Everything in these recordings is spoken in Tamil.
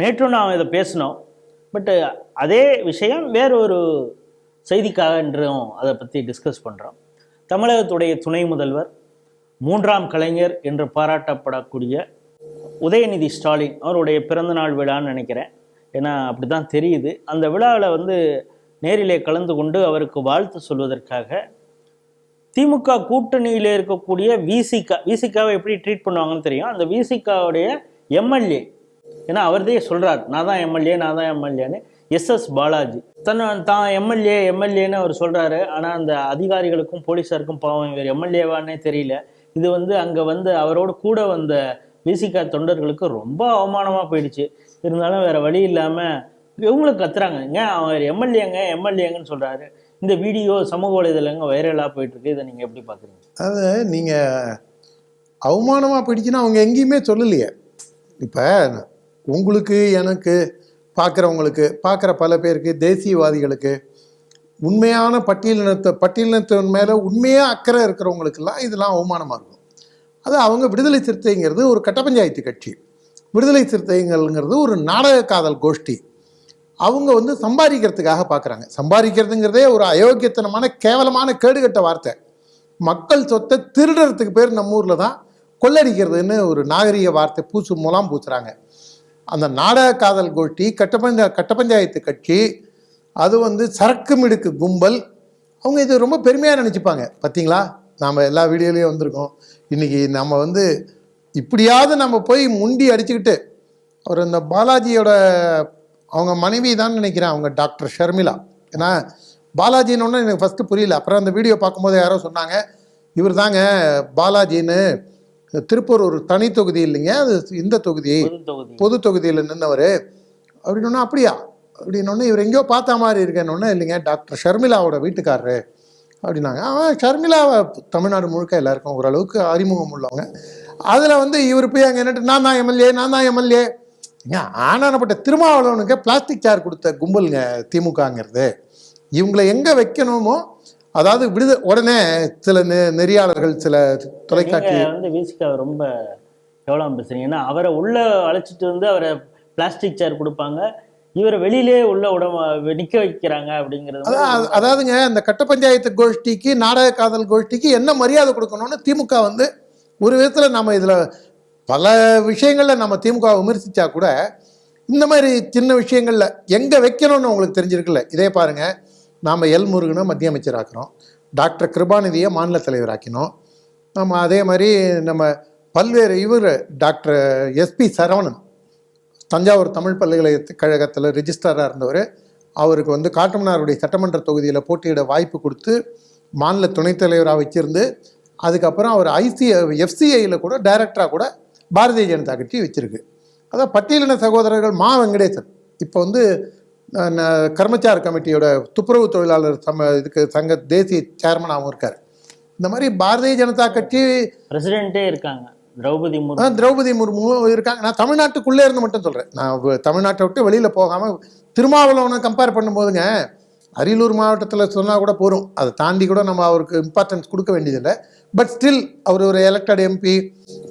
நேற்று நான் இதை பேசினோம். பட்டு அதே விஷயம் வேற ஒரு செய்திக்காக இன்றும் அதை பற்றி டிஸ்கஸ் பண்ணுறோம் தமிழகத்துடைய துணை முதல்வர் மூன்றாம் கலைஞர் என்று பாராட்டப்படக்கூடிய உதயநிதி ஸ்டாலின் அவருடைய பிறந்தநாள் விழான்னு நினைக்கிறேன். ஏன்னா அப்படி தான் தெரியுது. அந்த விழாவில் வந்து நேரிலே கலந்து கொண்டு அவருக்கு வாழ்த்து சொல்வதற்காக திமுக கூட்டணியில் இருக்கக்கூடிய விசிகா விசிகாவை எப்படி ட்ரீட் பண்ணுவாங்கன்னு தெரியும். அந்த விசிகாவுடைய எம்எல்ஏ ஏன்னா அவர்தே சொல்கிறார் நான் தான் எம்எல்ஏ நான் தான் எம்எல்ஏன்னு. S S Balaji. தன்னை தான் எம்எல்ஏ எம்எல்ஏன்னு அவர் சொல்கிறாரு ஆனால் அந்த அதிகாரிகளுக்கும் போலீஸாருக்கும் பாவம் இவர் எம்எல்ஏவானே தெரியல. இது வந்து அங்கே வந்து அவரோடு கூட வந்த விசிகா தொண்டர்களுக்கு ரொம்ப அவமானமாக போயிடுச்சு. இருந்தாலும் வேறு வழி இல்லாமல் இவங்களுக்கு கத்துறாங்க. ஏங்க அவர் எம்எல்ஏங்க எம்எல்ஏங்கன்னு சொல்கிறாரு இந்த வீடியோ சமூக வலைதளங்க வைரலாக போயிட்டுருக்கு. இதை நீங்கள் எப்படி பார்க்குறீங்க அது நீங்கள் அவமானமாக போயிடுச்சுன்னா அவங்க எங்கேயுமே சொல்லலையே. இப்போ உங்களுக்கு எனக்கு பார்க்குறவங்களுக்கு பார்க்குற பல பேருக்கு தேசியவாதிகளுக்கு உண்மையான பட்டியலினத்தை பட்டியலினத்தின் மேலே உண்மையாக அக்கறை இருக்கிறவங்களுக்கெல்லாம் இதெல்லாம் அவமானமாக இருக்கும். அது அவங்க விடுதலை சிறுத்தைங்கிறது ஒரு கட்ட பஞ்சாயத்து கட்சி. விடுதலை சிறுத்தைகள்ங்கிறது ஒரு நாடக காதல் கோஷ்டி. அவங்க வந்து சம்பாதிக்கிறதுக்காக பார்க்குறாங்க. சம்பாதிக்கிறதுங்கிறதே ஒரு அயோக்கியத்தனமான கேவலமான கேடுகட்ட வார்த்தை. மக்கள் சொத்தை திருடுறதுக்கு பேர் நம்ம ஊரில் தான் கொள்ளடிக்கிறதுன்னு ஒரு நாகரிக வார்த்தை பூசு மூலம் பூசுகிறாங்க அந்த நாடக காதல் கோஷ்டி கட்ட கட்டப்பஞ்சாயத்து கட்சி அது வந்து சரக்கு மிடுக்கு கும்பல் அவங்க இது ரொம்ப பெருமையாக நினச்சிப்பாங்க. பார்த்தீங்களா நாம் எல்லா வீடியோலையும் வந்திருக்கோம். இன்றைக்கி நம்ம வந்து இப்படியாவது நம்ம போய் முண்டி அடிச்சுக்கிட்டு அவர் இந்த பாலாஜியோட அவங்க மனைவி தான் நினைக்கிறேன் அவங்க டாக்டர் ஷர்மிளா. ஏன்னா பாலாஜின்னு எனக்கு ஃபஸ்ட்டு புரியல. அப்புறம் அந்த வீடியோ பார்க்கும்போது யாரோ சொன்னாங்க இவர் தாங்க பாலாஜின்னு திருப்பூர் ஒரு தனி தொகுதி இல்லைங்க அது இந்த தொகுதி. பொது தொகுதி. பொது தொகுதியில் நின்றவர் அப்படின்னோன்னா அப்படியா? அப்படின்னோடனே இவர் எங்கேயோ பார்த்த மாதிரி இருக்கேன்னு இல்லைங்க டாக்டர் ஷர்மிளாவோட வீட்டுக்காரரு. அப்படின்னாங்க. அவன் ஷர்மிளாவை தமிழ்நாடு முழுக்க எல்லாருக்கும் ஓரளவுக்கு அறிமுகம் உள்ளவங்க. அதில் வந்து இவர் போய் அங்கே என்னட்டு நான் தான் எம்எல்ஏ நான் தான் எம்எல்ஏ. ஏங்க ஆனானப்பட்ட திருமாவளவனுக்கு பிளாஸ்டிக் சேர் கொடுத்த கும்பலுங்க திமுகங்கிறது. இவங்களை எங்கே வைக்கணுமோ அதாவது விடுத உடனே சில நெ- நெறியாளர்கள் சில தொலைக்காட்சி வந்து விசிகாவை ரொம்ப எவ்வளோ பேசுறீங்க. ஏன்னா அவரை உள்ள அழைச்சிட்டு வந்து அவரை பிளாஸ்டிக் சேர் கொடுப்பாங்க. இவரை வெளியிலே உள்ள உடம்ப நிக்க வைக்கிறாங்க அப்படிங்கிறது அதாவதுங்க இந்த கட்ட பஞ்சாயத்து கோஷ்டிக்கு நாடக காதல் கோஷ்டிக்கு என்ன மரியாதை கொடுக்கணும்னு திமுக வந்து ஒரு விதத்தில் நம்ம இதில் பல விஷயங்களில் நம்ம திமுக விமர்சித்தா கூட இந்த மாதிரி சின்ன விஷயங்களில் எங்கே வைக்கணும்னு உங்களுக்கு தெரிஞ்சிருக்குல்ல? இதே பாருங்க. நாம் எல் முருகனை மத்திய அமைச்சராக்கிறோம் டாக்டர் கிருபாநிதியை மாநில தலைவராக்கினோம். நம்ம அதே மாதிரி நம்ம பல்வேறு இவர் டாக்டர் எஸ்பி சரவணன் தஞ்சாவூர் தமிழ் பல்கலைக்கழகத்தில் ரிஜிஸ்டராக இருந்தவர். அவருக்கு வந்து காட்டுமன்னாருடைய சட்டமன்ற தொகுதியில் போட்டியிட வாய்ப்பு கொடுத்து மாநில துணைத் தலைவராக வச்சிருந்து அதுக்கப்புறம் அவர் ஐசி எஃப்சிஐயில் கூட டைரக்டராக கூட பாரதிய ஜனதா கட்சி வச்சிருக்கு. அதான் பட்டியலின சகோதரர்கள் மா வெங்கடேசன். இப்போ வந்து கர்மச்சார கமிட்டியோட துப்புரவு தொழிலாளர் சம இதுக்கு சங்க தேசிய சேர்மனாகவும் இருக்கார். இந்த மாதிரி பாரதிய ஜனதா கட்சி பிரசிடென்ட்டே இருக்காங்க. திரௌபதி முர்மு. திரௌபதி முர்மு இருக்காங்க. நான் தமிழ்நாட்டுக்குள்ளே இருந்து மட்டும் சொல்கிறேன் நான் தமிழ்நாட்டை விட்டு வெளியில் போகாமல் திருமாவளவனை கம்பேர் பண்ணும்போதுங்க அரியலூர் மாவட்டத்தில் சொன்னால் கூட போரும் அதை தாண்டி கூட நம்ம அவருக்கு இம்பார்ட்டன்ஸ் கொடுக்க வேண்டியதில்லை. பட் ஸ்டில் அவர் ஒரு எலெக்டட் எம்பி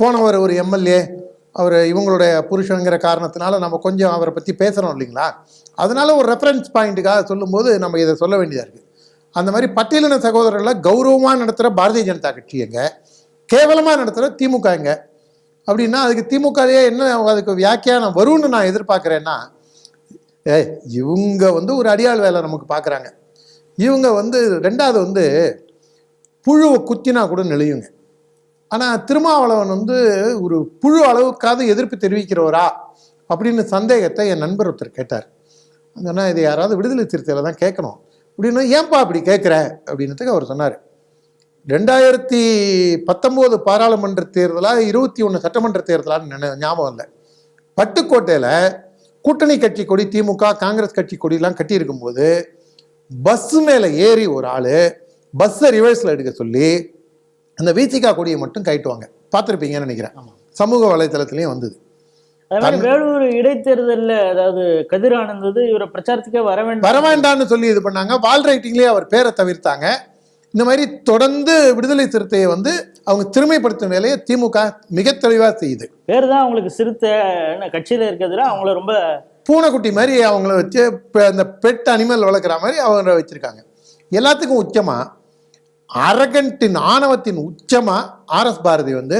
போனவர் ஒரு எம்எல்ஏ அவர் இவங்களுடைய புருஷங்கிற காரணத்தினால நம்ம கொஞ்சம் அவரை பற்றி பேசுகிறோம் இல்லைங்களா? அதனால ஒரு ரெஃபரன்ஸ் பாயிண்ட்டுக்காக சொல்லும்போது நம்ம இதை சொல்ல வேண்டியதாக இருக்குது அந்த மாதிரி பட்டியலின சகோதரர்களை கௌரவமாக நடத்துகிற பாரதிய ஜனதா கட்சி எங்க? கேவலமாக நடத்துகிற திமுக எங்க? அப்படின்னா அதுக்கு திமுகவே என்ன அதுக்கு வியாக்கியானம் வரும்னு நான் எதிர்பார்க்குறேன்னா ஏ இவங்க வந்து ஒரு அடியாள் வேலை நமக்கு பார்க்குறாங்க இவங்க வந்து ரெண்டாவது வந்து புழுவை குத்தினா கூட நெளியுங்க. ஆனால் திருமாவளவன் வந்து ஒரு புழு அளவுக்காவது எதிர்ப்பு தெரிவிக்கிறவரா? அப்படின்னு சந்தேகத்தை என் நண்பர் ஒருத்தர் கேட்டார். சொன்னா இதை யாராவது விடுதலை சிறுத்தையில் தான் கேட்கணும். அப்படின்னா ஏன்பா அப்படி கேட்குற? அப்படின்றதுக்கு அவர் சொன்னார். ரெண்டாயிரத்தி பத்தொம்போது பாராளுமன்ற தேர்தலா இருபத்தி ஒன்று சட்டமன்ற தேர்தலான்னு நினை ஞாபகம் இல்லை. பட்டுக்கோட்டையில் கூட்டணி கட்சி கொடி திமுக காங்கிரஸ் கட்சி கொடிலாம் கட்டியிருக்கும்போது பஸ் மேலே ஏறி ஒரு ஆள் பஸ்ஸை ரிவர்ஸில் எடுக்க சொல்லி அந்த வீசிகா கொடியை மட்டும் கைட்டுவாங்க பார்த்துருப்பீங்கன்னு நினைக்கிறேன். ஆமா. சமூக வலைத்தளத்துலேயும் வந்தது. வேலூர் இடைத்தேர்தல்ல அதாவது கதிர் ஆனந்தது இவரை பிரச்சாரத்துக்கே வர வேண்டாம். வர வேண்டாம்னு சொல்லி இது பண்ணாங்க. வால் ரைட்டிங்லேயே அவர் பேரை தவிர்த்தாங்க. இந்த மாதிரி தொடர்ந்து விடுதலை சிறுத்தையை வந்து அவங்க திறமைப்படுத்தும் வேலையை திமுக மிக தெளிவாக செய்யுது. பேர் தான் அவங்களுக்கு சிறுத்தை கட்சியில் இருக்கிறதுல அவங்கள ரொம்ப பூனைக்குட்டி மாதிரி அவங்கள வச்சு இப்போ அந்த பெட் அனிமல் வளர்க்குற மாதிரி அவங்க வச்சுருக்காங்க. எல்லாத்துக்கும் உச்சமாக அரகண்ட்டின் ஆணவத்தின் உச்சமாக ஆர்எஸ் பாரதி வந்து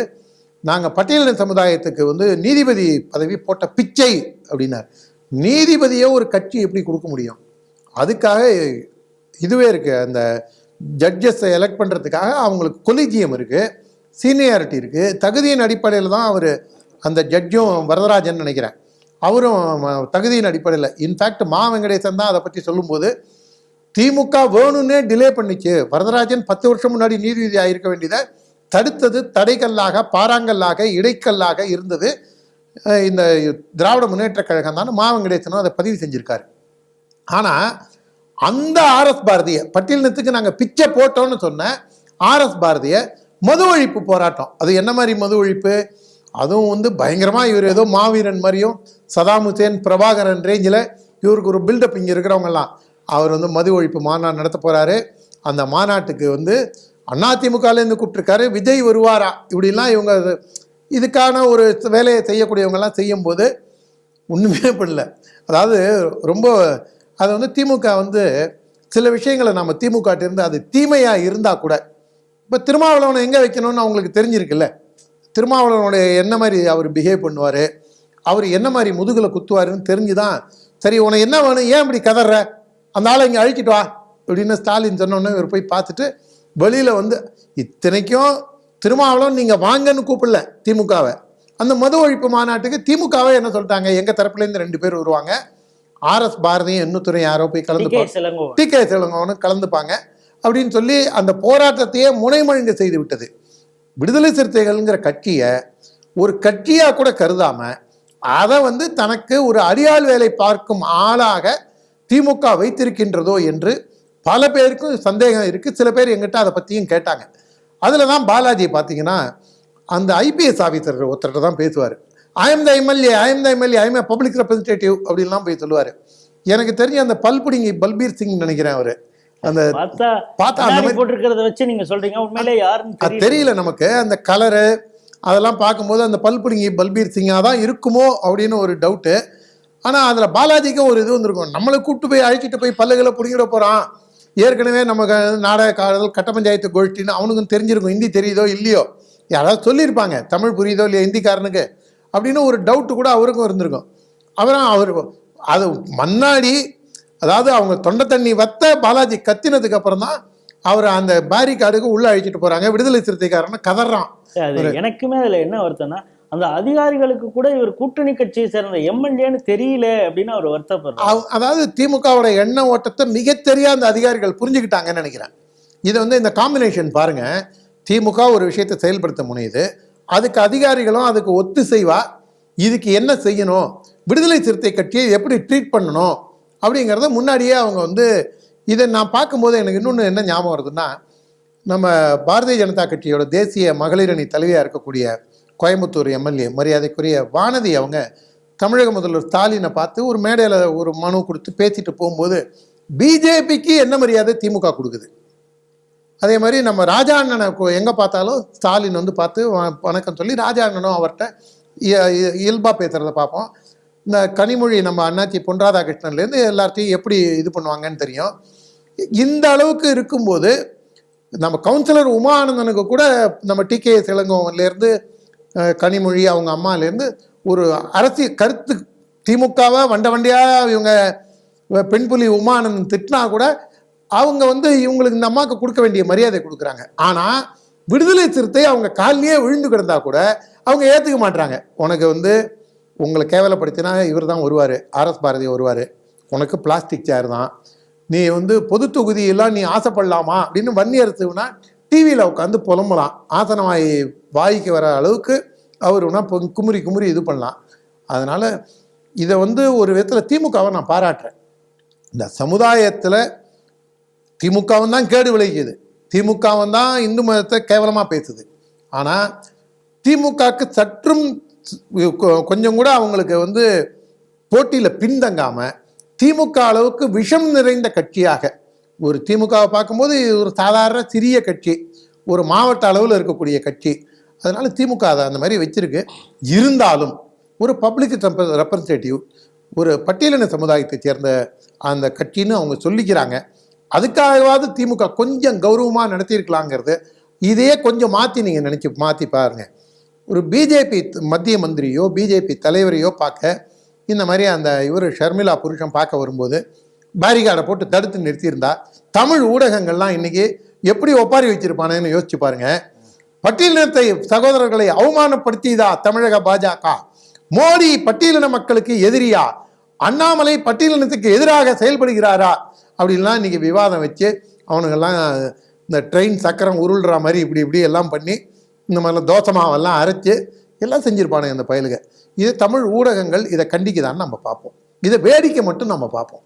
நாங்கள் பட்டியலின சமுதாயத்துக்கு வந்து நீதிபதி பதவி போட்ட பிச்சை அப்படின்னார். நீதிபதியே ஒரு கட்சி எப்படி கொடுக்க முடியும்? அதுக்காக இதுவே இருக்குது அந்த ஜட்ஜஸை எலெக்ட் பண்ணுறதுக்காக அவங்களுக்கு கொலிஜியம் இருக்குது சீனியாரிட்டி இருக்குது தகுதியின் அடிப்படையில் தான் அவர் அந்த ஜட்ஜும் வரதராஜன் நினைக்கிறேன். அவரும் தகுதியின் அடிப்படையில். இன்ஃபேக்ட் மா வெங்கடேசன் தான் அதை பற்றி சொல்லும்போது திமுக வேணும்னே டிலே பண்ணிச்சு. வரதராஜன் பத்து வருஷம் முன்னாடி நீதிபதி ஆயிருக்க வேண்டியதை தடுத்தது தடைகல்லாக பாறாங்கல்லாக இடைக்கல்லாக இருந்தது. இந்த திராவிட முன்னேற்ற கழகம் தான் மாவங்கடேசனும் அதை பதிவு செஞ்சிருக்காரு. ஆனால் அந்த ஆர்எஸ் பாரதியை பட்டியலினத்துக்கு நாங்கள் பிச்சை போட்டோம்னு சொன்ன ஆர்எஸ் பாரதியை மது ஒழிப்பு போராட்டம். அது என்ன மாதிரி மது ஒழிப்பு? அதுவும் வந்து பயங்கரமாக இவர் ஏதோ மாவீரன் மாதிரியும் சதாம் ஹுசேன் பிரபாகரன் ரேஞ்சில் இவருக்கு ஒரு பில்டப் இங்கே இருக்கிறவங்கெல்லாம். அவர் வந்து மது ஒழிப்பு மாநாடு நடத்த போகிறாரு அந்த மாநாட்டுக்கு வந்து அதிமுகலேருந்து கூப்பிட்டுருக்காரு. விஜய் வருவாரா? இப்படிலாம் இவங்க இதுக்கான ஒரு வேலையை செய்யக்கூடியவங்கெல்லாம் செய்யும்போது ஒன்றுமே பண்ணல. அதாவது ரொம்ப அது வந்து திமுக வந்து சில விஷயங்களை நம்ம திமுக இருந்து அது தீமையாக இருந்தால் கூட இப்போ திருமாவளவனை எங்கே வைக்கணும்னு அவங்களுக்கு தெரிஞ்சிருக்குல்ல? திருமாவளவனுடைய என்ன மாதிரி அவர் பிஹேவ் பண்ணுவார்? அவர் என்ன மாதிரி முதுகில் குத்துவாருன்னு தெரிஞ்சு தான் சரி உனக்கு என்ன வேணும்? ஏன் இப்படி கதற? அந்த ஆளை இங்கே அழிச்சிட்டு வா அப்படின்னு ஸ்டாலின் சொன்னோன்னே இவர் போய் பார்த்துட்டு வெளியில் வந்து இத்தனைக்கும் திருமாவளவன் நீங்கள் வாங்கன்னு கூப்பிடல திமுகவை. அந்த மது ஒழிப்பு மாநாட்டுக்கு திமுகவே என்ன சொல்லிட்டாங்க? எங்கள் தரப்புலேருந்து ரெண்டு பேர் வருவாங்க. ஆர்எஸ் பாரதியும் இன்னொருத்தரும் யாரோ போய் கலந்து கே சிலங்கோ டி கே சிலங்கவனும் கலந்துப்பாங்க. அப்படின்னு சொல்லி அந்த போராட்டத்தையே முனைமொழிந்து செய்து விட்டது. விடுதலை சிறுத்தைகள்ங்கிற கட்சியை ஒரு கட்சியாக கூட கருதாம அதை வந்து தனக்கு ஒரு அடியாள் வேலை பார்க்கும் ஆளாக திமுக வைத்திருக்கின்றதோ என்று பல பேருக்கும் சந்தேகம் இருக்குது சில பேர் எங்கிட்ட அதை பற்றியும் கேட்டாங்க. அதில் தான் பாலாஜி பார்த்தீங்கன்னா அந்த ஐபிஎஸ் ஆஃபீஸர் ஒருத்தர்கிட்ட தான் பேசுவார். I'm the MLA I'm the MLA I'm a public representative அப்படின்லாம் போய் சொல்லுவார். எனக்கு தெரிஞ்ச அந்த பல்புடிங்கி பல்பீர் சிங் நினைக்கிறேன் அவர். அந்த பார்த்தா அந்த மாதிரி- போட்டிருக்கிறத வச்சு நீங்க சொல்றீங்க. உண்மையிலே யாருன்னு அது தெரியல. தெரியல நமக்கு. அந்த கலரு அதெல்லாம் பார்க்கும்போது அந்த பல்புடிங்கி பல்பீர் சிங்காக தான் இருக்குமோ அப்படின்னு ஒரு டவுட்டு ஆனால் அதில் பாலாஜிக்கும் ஒரு இது வந்திருக்கும். நம்மளை கூப்பிட்டு போய் அழைச்சிட்டு போய் பல்லுகளை பிடிங்கிட போகிறான் ஏற்கனவே நமக்கு நாடக காதல் கட்ட பஞ்சாயத்து கோஷ்டின்னு அவனுக்கும் தெரிஞ்சிருக்கும். ஹிந்தி தெரியுதோ இல்லையோ? யாராவது சொல்லியிருப்பாங்க. தமிழ் புரியுதோ இல்லையா ஹிந்திக்காரனுக்கு? அப்படின்னு ஒரு டவுட்டு கூட அவருக்கும் இருந்திருக்கும். அவரும் அவர் அது மன்னாடி அதாவது அவங்க தொண்டை தண்ணி வத்த பாலாஜி கத்தினதுக்கு அப்புறம் தான் அவர் அந்த பேரிகார்டுக்கு உள்ள அழிச்சிட்டு போறாங்க. விடுதலை சிறுத்தைக்காரன் கதறான். எனக்குமே அதுல என்ன வருத்தம்னா அந்த அதிகாரிகளுக்கு கூட இவர் கூட்டணி கட்சியை சேர்ந்த எம்எல்ஏன்னு தெரியல அப்படின்னு அவர் வருத்தப்படுறார். அதாவது திமுகவோட எண்ண ஓட்டத்தை மிக தெரியாத அந்த அதிகாரிகள் புரிஞ்சுக்கிட்டாங்கன்னு நினைக்கிறேன். இது வந்து இந்த காம்பினேஷன் பாருங்க. திமுக ஒரு விஷயத்தை செயல்படுத்த முனையுது. அதுக்கு அதிகாரிகளும் அதுக்கு ஒத்து செய்வா இதுக்கு என்ன செய்யணும்? விடுதலை சிறுத்தை கட்சியை எப்படி ட்ரீட் பண்ணணும்? அப்படிங்கிறத முன்னாடியே அவங்க வந்து இதை நான் பார்க்கும்போது எனக்கு இன்னொன்று என்ன ஞாபகம் வருதுன்னா நம்ம பாரதிய ஜனதா கட்சியோட தேசிய மகளிர் அணி தலைவியாக இருக்கக்கூடிய கோயம்புத்தூர் எம்எல்ஏ மரியாதைக்குரிய வானதி அவங்க தமிழக முதல்வர் ஸ்டாலினை பார்த்து ஒரு மேடையில் ஒரு மனு கொடுத்து பேசிட்டு போகும்போது பிஜேபிக்கு என்ன மரியாதை திமுக கொடுக்குது? அதே மாதிரி நம்ம ராஜா அண்ணனை எங்கே பார்த்தாலும் ஸ்டாலின் வந்து பார்த்து வணக்கம் சொல்லி ராஜா அண்ணனும் அவர்கிட்ட இய- பேசுகிறத பேசுறத பார்ப்போம். இந்த கனிமொழி நம்ம அண்ணாச்சி பொன் ராதாகிருஷ்ணன்லேருந்து எல்லாத்தையும் எப்படி இது பண்ணுவாங்கன்னு தெரியும். இந்த அளவுக்கு இருக்கும்போது நம்ம கவுன்சிலர் உமானந்தனுக்கு கூட நம்ம டி கே கனிமொழி அவங்க அம்மாலேருந்து ஒரு அரசியல் கருத்து திமுகவை வண்ட வண்டியாக இவங்க பெண்புலி உமானந்த் திட்டினா கூட அவங்க வந்து இவங்களுக்கு இந்த அம்மாவுக்கு கொடுக்க வேண்டிய மரியாதை கொடுக்குறாங்க. ஆனால் விடுதலை சிறுத்தை அவங்க காலிலேயே விழுந்து கிடந்தா கூட அவங்க ஏற்றுக்க மாட்றாங்க. உனக்கு வந்து உங்களை கேவலப்படுத்தினா இவர் தான் வருவார் ஆர்எஸ் பாரதி வருவார். உனக்கு பிளாஸ்டிக் சேர் தான். நீ வந்து பொது தொகுதியெல்லாம் நீ ஆசைப்படலாமா அப்படின்னு வன்னியரசுனா டிவியில் உட்காந்து புலம்பலாம். ஆசன வாய் வாய்க்கு வர அளவுக்கு அவர் ஒன்றா குமுறி குமுறி இது பண்ணலாம். அதனால் இதை வந்து ஒரு விதத்தில் திமுகவை நான் பாராட்டுறேன். இந்த சமுதாயத்தில் திமுகவும் தான் கேடு விளைக்குது திமுகவும் தான் இந்து மதத்தை கேவலமாக பேசுது. ஆனால் திமுகவுக்கு சற்றும் கொ- கொஞ்சம் கூட அவங்களுக்கு வந்து போட்டியில் பின்தங்காமல் திமுக அளவுக்கு விஷம் நிறைந்த கட்சியாக ஒரு திமுகவை பார்க்கும்போது ஒரு சாதாரண சிறிய கட்சி ஒரு மாவட்ட அளவில் இருக்கக்கூடிய கட்சி. அதனால் திமுக அதை அந்த மாதிரி வச்சுருக்கு. இருந்தாலும் ஒரு பப்ளிக் ரெப்ரசன்டேட்டிவ் ஒரு பட்டியலின சமுதாயத்தை சேர்ந்த அந்த கட்சின்னு அவங்க சொல்லிக்கிறாங்க. அதுக்காகவாவது திமுக கொஞ்சம் கௌரவமாக நடத்தியிருக்கலாங்கிறது இதையே கொஞ்சம் மாற்றி நீங்கள் நினச்சி மாற்றி பாருங்க. ஒரு பிஜேபி மத்திய மந்திரியோ பிஜேபி தலைவரையோ பார்க்க இந்த மாதிரி அந்த இவர் ஷர்மிளா புருஷன் பார்க்க வரும்போது பேரிகார்டை போட்டு தடுத்து நிறுத்தியிருந்தா தமிழ் ஊடகங்கள்லாம் இன்னைக்கு எப்படி ஒப்பாரி வச்சிருப்பானேன்னு யோசிச்சு பாருங்க. பட்டியலினத்தை சகோதரர்களை அவமானப்படுத்தியதா தமிழக பாஜக? மோடி பட்டியலின மக்களுக்கு எதிரியா? அண்ணாமலை பட்டியலினத்துக்கு எதிராக செயல்படுகிறாரா? அப்படின்லாம் இன்னைக்கு விவாதம் வச்சு அவனுங்கெல்லாம் இந்த ட்ரெயின் சக்கரம் உருள்ற மாதிரி இப்படி இப்படி எல்லாம் பண்ணி இந்த மாதிரிலாம் தோசை மாவெல்லாம் அரைச்சு எல்லாம் செஞ்சுருப்பானுங்க அந்த பயலுக. இது தமிழ் ஊடகங்கள் இதை கண்டிக்குதான்னு நம்ம பார்ப்போம். இதை வேடிக்கை மட்டும் நம்ம பார்ப்போம்.